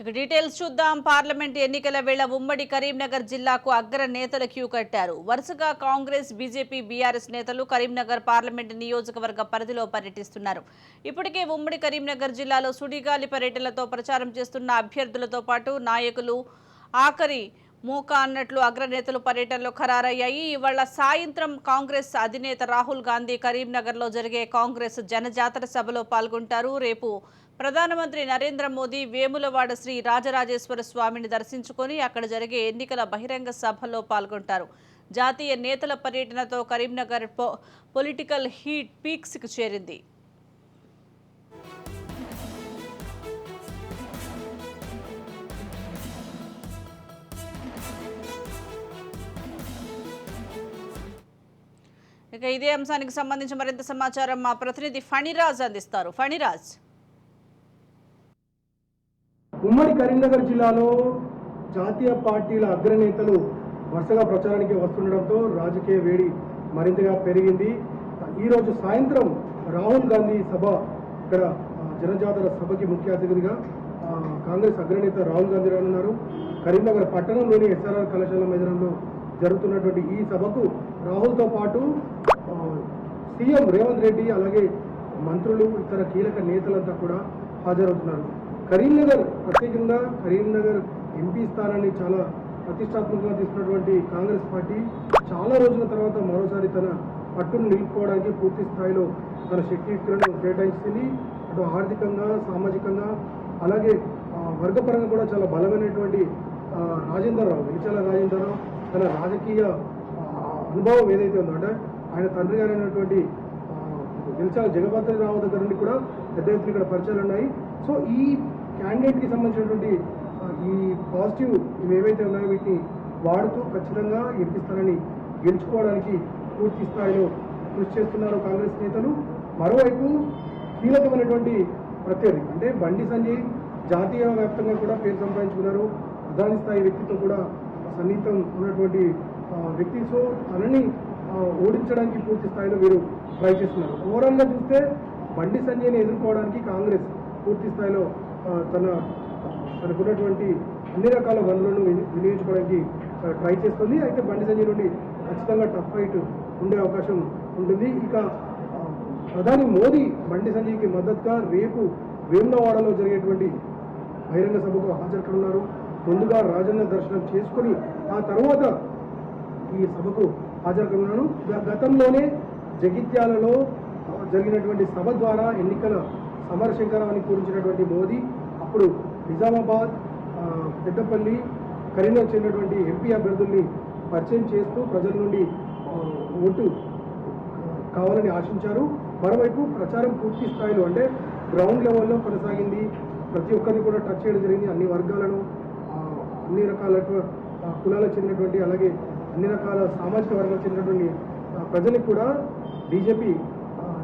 ఇక డీటెయిల్స్ చూద్దాం. పార్లమెంట్ ఎన్నికల వేళ ఉమ్మడి కరీంనగర్ జిల్లాకు అగ్ర నేతలు క్యూ కట్టారు. వరుసగా కాంగ్రెస్ బీజేపీ బీఆర్ఎస్ నేతలు కరీంనగర్ పార్లమెంట్ నియోజకవర్గ పరిధిలో పర్యటిస్తున్నారు. ఇప్పటికే ఉమ్మడి కరీంనగర్ జిల్లాలో సుడిగాలి పర్యటనలతో ప్రచారం చేస్తున్న అభ్యర్థులతో పాటు నాయకులు ఆఖరి మూక అన్నట్లు అగ్రనేతలు పర్యటనలో ఖరారయ్యాయి. ఇవాళ సాయంత్రం కాంగ్రెస్ అధినేత రాహుల్ గాంధీ కరీంనగర్లో జరిగే కాంగ్రెస్ జనజాతర సభలో పాల్గొంటారు. రేపు ప్రధానమంత్రి నరేంద్ర మోదీ వేములవాడ శ్రీ రాజరాజేశ్వర స్వామిని దర్శించుకొని అక్కడ జరిగే ఎన్నికల బహిరంగ సభలో పాల్గొంటారు. జాతీయ నేతల పర్యటనతో కరీంనగర్ పొ పొలిటికల్ హీట్ పీక్స్కి చేరింది. ఇక ఇదే అంశానికి సంబంధించి మరింత సమాచారం మా ప్రతినిధి ఫణిరాజ్ అందిస్తారు. ఫణిరాజ్. ఉమ్మడి కరీంనగర్ జిల్లాలో జాతీయ పార్టీల అగ్రనేతలు వరుసగా ప్రచారానికి వస్తుండడంతో రాజకీయ వేడి మరింతగా పెరిగింది. ఈ రోజు సాయంత్రం రాహుల్ గాంధీ సభ ఇక్కడ జనజాతర సభకి ముఖ్య అతిథిగా కాంగ్రెస్ అగ్రనేత రాహుల్ గాంధీ రానున్నారు. కరీంనగర్ పట్టణంలోని ఎస్ఆర్ఆర్ కళాశాల మైదానంలో జరుగుతున్నటువంటి ఈ సభకు రాహుల్తో పాటు సీఎం రేవంత్ రెడ్డి అలాగే మంత్రులు ఇతర కీలక నేతలంతా కూడా హాజరవుతున్నారు. కరీంనగర్ ప్రత్యేకంగా కరీంనగర్ ఎంపీ స్థానాన్ని చాలా ప్రతిష్టాత్మకంగా తీసుకున్నటువంటి కాంగ్రెస్ పార్టీ చాలా రోజుల తర్వాత మరోసారి తన పట్టును నిలుపుకోవడానికి పూర్తి స్థాయిలో తన శక్తియుక్తులను కేటాయించింది. అటు ఆర్థికంగా సామాజికంగా అలాగే వర్గపరంగా కూడా చాలా బలమైనటువంటి ఆ, రాజేంద్రరావు విచాల రాజేంద్రరావు తన రాజకీయ అనుభవం ఏదైతే ఉందో అంటే ఆయన తండ్రి గారైనటువంటి గెలిచాల జగపతి రావు దగ్గర నుండి కూడా పెద్ద ఎత్తున ఇక్కడ పరిచయాలు ఉన్నాయి. సో ఈ క్యాండిడేట్కి సంబంధించినటువంటి ఈ పాజిటివ్ ఇవి ఏవైతే ఉన్నాయో వీటిని వాడుతూ ఖచ్చితంగా ఎంపీ గెలుచుకోవడానికి పూర్తి స్థాయిలో కృషి చేస్తున్నారు కాంగ్రెస్ నేతలు. మరోవైపు కీలకమైనటువంటి ప్రత్యర్థి అంటే బండి సంజయ్ జాతీయ వ్యాప్తంగా కూడా పేరు సంపాదించుకున్నారు. ప్రధాని స్థాయి వ్యక్తితో కూడా సన్నిహితం ఉన్నటువంటి వ్యక్తి. సో తనని ఓడించడానికి పూర్తి స్థాయిలో వీరు ట్రై చేస్తున్నారు ఓవరాల్గా చూస్తే బండి సంజయ్ని ఎదుర్కోవడానికి కాంగ్రెస్ పూర్తి స్థాయిలో తన తనకున్నటువంటి అన్ని రకాల వనరులను విని- వినియోగించుకోవడానికి ట్రై చేస్తుంది. అయితే బండి సంజయ్ నుండి ఖచ్చితంగా టఫ్ ఫైట్ ఉండే అవకాశం ఉంటుంది. ఇక ప్రధాని మోదీ బండి సంజయ్కి మద్దతుగా రేపు వేములవాడలో జరిగేటువంటి బహిరంగ సభకు హాజరు కానున్నారు. ముందుగా రాజన్న దర్శనం చేసుకుని ఆ తర్వాత ఈ సభకు హాజరుకున్నాను గతంలోనే జగిత్యాలలో జరిగినటువంటి సభ ద్వారా ఎన్నికల సమరశంకరాన్ని పూరించినటువంటి మోదీ అప్పుడు నిజామాబాద్ పెద్దపల్లి కరీంనగర్ చెందినటువంటి ఎంపీ అభ్యర్థుల్ని పరిచయం చేస్తూ ప్రజల నుండి ఓటు కావాలని ఆశించారు. మరోవైపు ప్రచారం పూర్తి స్థాయిలో అంటే గ్రౌండ్ లెవెల్లో కొనసాగింది. ప్రతి ఒక్కరిని కూడా టచ్ చేయడం జరిగింది. అన్ని వర్గాలను అన్ని రకాల కులాలకు చెందినటువంటి అలాగే అన్ని రకాల సామాజిక వర్గాలకు చెందినటువంటి ఆ, ప్రజలకు కూడా బీజేపీ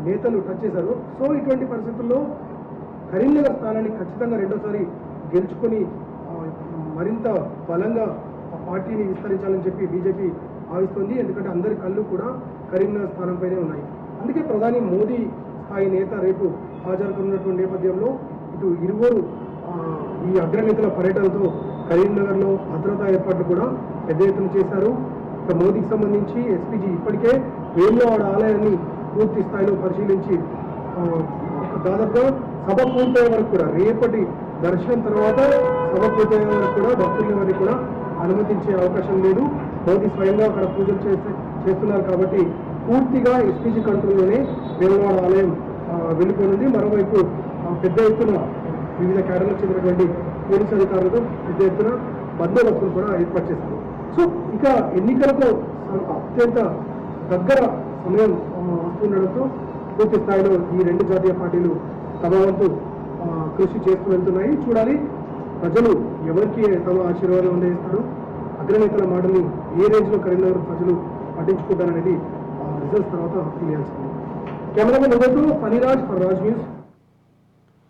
నేతలు టచ్ చేశారు. సో ఇటువంటి పరిస్థితుల్లో కరీంనగర్ స్థానాన్ని ఖచ్చితంగా రెండోసారి గెలుచుకొని మరింత బలంగా ఆ పార్టీని విస్తరించాలని చెప్పి బీజేపీ భావిస్తుంది. ఎందుకంటే అందరి కళ్ళు కూడా కరీంనగర్ స్థానంపైనే ఉన్నాయి. అందుకే ప్రధాని మోదీ స్థాయి నేత రేపు హాజరుకున్నటువంటి నేపథ్యంలో ఇటు ఇరువురు ఈ అగ్రనేతల పర్యటనతో కరీంనగర్లో భద్రతా ఏర్పాట్లు కూడా పెద్ద ఎత్తున చేశారు. ఇక మోదీకి సంబంధించి ఎస్పీజీ ఇప్పటికే వేములవాడ ఆలయాన్ని పూర్తి స్థాయిలో పరిశీలించి దాదాపుగా సభ పూర్తయ్యే వరకు కూడా రేపటి దర్శనం తర్వాత సభ పూర్తయ్యే వరకు కూడా భక్తులు ఎవరిని కూడా అనుమతించే అవకాశం లేదు. మోదీ స్వయంగా అక్కడ పూజలు చేస్తే చేస్తున్నారు కాబట్టి పూర్తిగా ఎస్పీజీ కంట్రోల్లోనే వేములవాడ ఆలయం ఆ, వెళ్ళిపోనుంది మరోవైపు పెద్ద ఎత్తున వివిధ కేడర్లకు చెందినటువంటి పోలీసు అధికారులతో పెద్ద ఎత్తున బందోబస్తులు కూడా ఏర్పాటు చేశారు. సో ఇక ఎన్నికలకు అత్యంత దగ్గర సమయం వస్తుండడంతో పూర్తి స్థాయిలో ఈ రెండు జాతీయ పార్టీలు తమ వంతు కృషి చేస్తూ వెళ్తున్నాయి. చూడాలి ప్రజలు ఎవరికి తమ ఆశీర్వాదం అందజేస్తారు? అగ్రనేతల మాటని ఏ రేంజ్లో కరీంనగర్ ప్రజలు పట్టించుకుంటారనేది రిజల్ట్స్ తర్వాత తెలియాల్సింది. Cameraman Uday Phaniraj for Raj News.